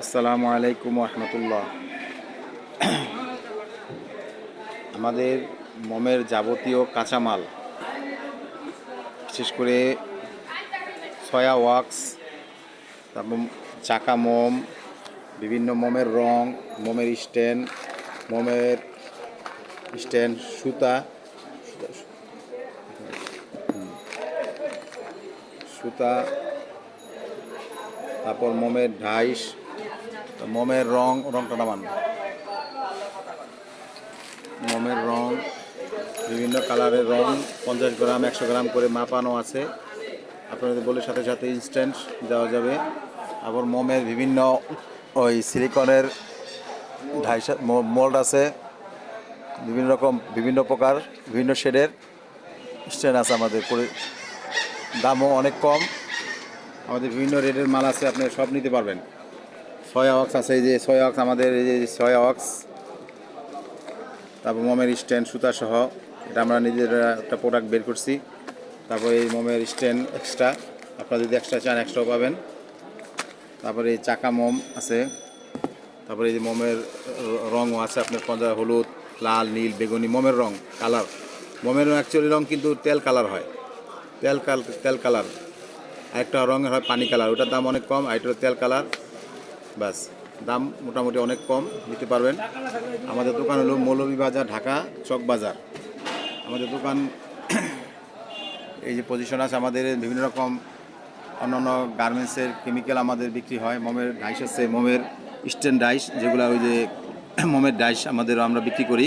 আসসালামু আলাইকুম রহমতুল্লাহ আমাদের মোমের যাবতীয় কাঁচামাল, বিশেষ করে সয়া ওয়াক্স, তারপর চাকা মোম, বিভিন্ন মোমের রং, মোমের স্ট্যান্ড মোমের স্ট্যান্ড সুতা সুতা, তারপর মোমের ঢাইস তো মোমের রং, রংটা নামান। মোমের রং, বিভিন্ন কালারের রং, পঞ্চাশ গ্রাম, একশো গ্রাম করে মাপানো আছে। আপনাদের বলে সাথে সাথে ইনস্ট্যান্ট দেওয়া যাবে। আবার মোমের বিভিন্ন ওই সিলিকনের ঢাইশা মোল্ড আছে। বিভিন্ন রকম, বিভিন্ন প্রকার, বিভিন্ন শেডের স্ট্যান্ড আছে আমাদের। দামও অনেক কম। আমাদের বিভিন্ন রেটের মাল আছে আপনি সব নিতে পারবেন। সয়া অক্স আছে, এই যে সয়া অক্স আমাদের এই যে সয়া অক্স তারপর মোমের স্ট্যান্ড, সুতা সহ, এটা আমরা নিজেরা একটা প্রোডাক্ট বের করছি। তারপর এই মোমের স্ট্যান্ড এক্সট্রা আপনারা যদি এক্সট্রা চান এক্সট্রাও পাবেন। তারপরে এই চাকা মোম আছে। তারপরে এই যে মোমের রঙও আছে, আপনার পঞ্জা হলুদ, লাল, নীল, বেগুনি, মোমের রং কালার মোমের অ্যাকচুয়ালি রং কিন্তু তেল কালার হয়। তেল কাল তেল কালার আরেকটা রঙের হয় পানি কালার ওটার দাম অনেক কম, আর তেল কালার ব্যাস, দাম মোটামুটি অনেক কম, নিতে পারবেন। আমাদের দোকান হলো মৌলভীবাজার, ঢাকা, চক বাজার। আমাদের দোকান, এই যে পজিশন আছে আমাদের, বিভিন্ন রকম অন্যান্য গার্মেন্টসের কেমিক্যাল আমাদের বিক্রি হয়। মোমের ডাইস আছে, মোমের স্টেন ডাইস যেগুলো ওই যে মোমের ডাইস আমাদের আমরা বিক্রি করি।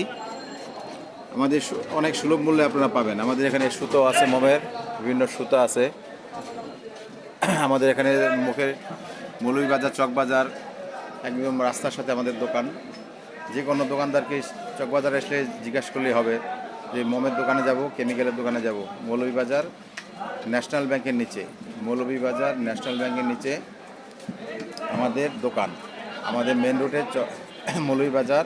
আমাদের অনেক সুলভ মূল্যে আপনারা পাবেন। আমাদের এখানে সুতো আছে মোমের, বিভিন্ন সুতো আছে। আমাদের এখানে মুখের মৌলভীবাজার চকবাজার একদম রাস্তার সাথে আমাদের দোকান। যে কোনো দোকানদারকে চকবাজার আসলে জিজ্ঞাসা করলেই হবে যে মোমের দোকানে যাব কেমিক্যালের দোকানে যাব? মৌলভীবাজার ন্যাশনাল ব্যাংকের নিচে। মৌলভীবাজার ন্যাশনাল ব্যাংকের নিচে আমাদের দোকান। আমাদের মেন রোডে চ মৌলভীবাজার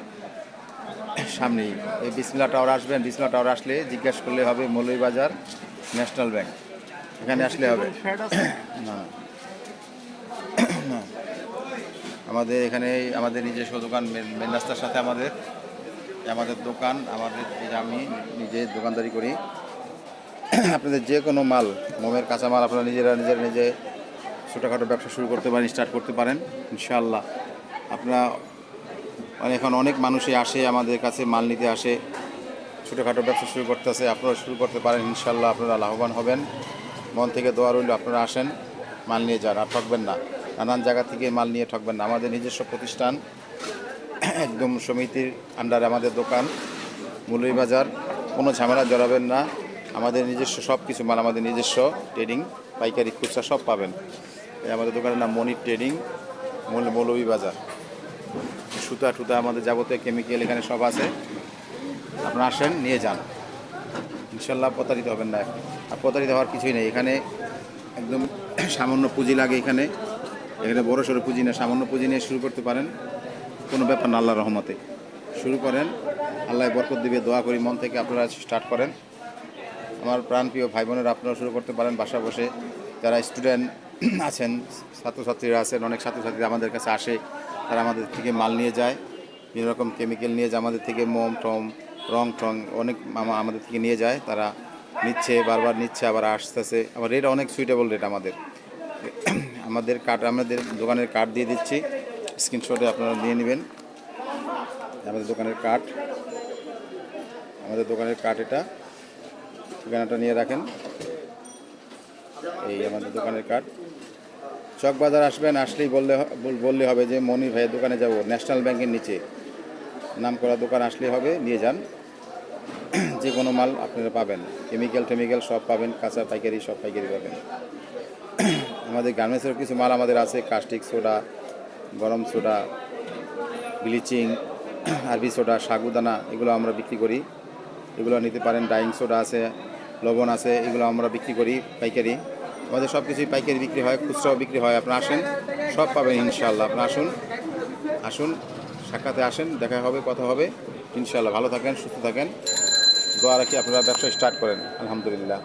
সামনেই। এই বিসমিল্লা টাওয়ার আসবেন বিসমিল্লা টাওয়ার আসলে জিজ্ঞাসা করলে হবে মৌলভীবাজার ন্যাশনাল ব্যাংক। এখানে আসলে হবে। না। আমাদের এখানে, আমাদের নিজস্ব দোকান, মেন- রাস্তার সাথে আমাদের আমাদের দোকান, আমাদের আমি নিজে দোকানদারি করি। আপনাদের যে কোনো মাল, মোমের কাঁচামাল আপনারা নিজেরা নিজেরা নিজে ছোটোখাটো ব্যবসা শুরু করতে পারেন স্টার্ট করতে পারেন, ইনশাআল্লাহ। আপনারা মানে এখন অনেক মানুষই আসে, আমাদের কাছে মাল নিতে আসে, ছোটোখাটো ব্যবসা শুরু করতেছে আপনারা শুরু করতে পারেন ইনশাল্লাহ আপনারা লাভবান হবেন। মন থেকে দোয়া রইল আপনারা আসেন, মাল নিয়ে যান, আর ঠকবেন না। নানান জায়গা থেকে মাল নিয়ে ঠকবেন না। আমাদের নিজস্ব প্রতিষ্ঠান, একদম সমিতির আন্ডারে আমাদের দোকান বাজার, কোনো ঝামেলা জড়াবেন না। আমাদের নিজস্ব সব কিছু মাল, আমাদের নিজস্ব ট্রেডিং পাইকারি খুচরা সব পাবেন। এই আমাদের দোকানের নাম মনির ট্রেডিং বাজার। সুতা টুতা আমাদের যাবতীয় কেমিক্যাল এখানে সব আছে। আপনারা আসেন, নিয়ে যান। ইনশাল্লাহ প্রতারিত হবেন না আর প্রতারিত হওয়ার কিছুই নেই। এখানে একদম সামান্য পুঁজি লাগে এখানে। এখানে বড় সড়ো পুঁজি না সামান্য পুঁজি নিয়ে শুরু করতে পারেন। কোনো ব্যাপার না আল্লাহ রহমতে। শুরু করেন। আল্লাহ বরকত দিবে, দোয়া করি, মন থেকে আপনারা স্টার্ট করেন। আমার প্রাণপ্রিয় ভাই বোনেরা আপনারা শুরু করতে পারেন বাসা বসে। যারা স্টুডেন্ট আছেন, ছাত্রছাত্রীরা আছেন, অনেক ছাত্রছাত্রীরা আমাদের কাছে আসে। তারা আমাদের থেকে মাল নিয়ে যায়। বিভিন্ন রকম কেমিক্যাল নিয়ে যায়, আমাদের থেকে মোম টম রং টং অনেক আমা- আমাদের থেকে নিয়ে যায়। তারা নিচ্ছে, বারবার নিচ্ছে, আবার আসতেছে। আবার রেট অনেক সুইটেবল রেট আমাদের। আমাদের কার্ড আমাদের দোকানের কার্ড দিয়ে দিচ্ছি। স্ক্রিনশটে আপনারা নিয়ে নেবেন। আমাদের দোকানের কার্ড আমাদের দোকানের কার্ড এটা। ঠিকানাটা নিয়ে রাখেন। এই আমাদের দোকানের কার্ড চক বাজার আসবেন, আসলেই বললে বললে হবে যে, মনির ভাইয়ের দোকানে যাব ন্যাশনাল ব্যাংকের নিচে। নাম করা দোকান আসলেই হবে, নিয়ে যান। যে কোনো মাল আপনারা পাবেন। কেমিক্যাল টেমিক্যাল সব পাবেন, কাঁচা পাইকারি সব পাইকারি পাবেন। আমাদের গার্মেন্টসের কিছু মাল আমাদের আছে কাস্টিক সোডা গরম সোডা ব্লিচিং আরবি সোডা সাগুদানা, এগুলো আমরা বিক্রি করি। এগুলো নিতে পারেন ডাইং সোডা আছে, লবণ আছে, এগুলো আমরা বিক্রি করি পাইকারি। আমাদের সব কিছুই পাইকারি বিক্রি হয়, খুচরাও বিক্রি হয়। আপনারা আসেন, সব পাবেন ইনশাল্লাহ আপনারা আসুন আসুন, সাক্ষাতে আসেন, দেখা হবে, কথা হবে। ইনশাল্লাহ ভালো থাকেন, সুস্থ থাকেন। দোয়া রাখি আপনারা ব্যবসা স্টার্ট করেন। আলহামদুলিল্লাহ।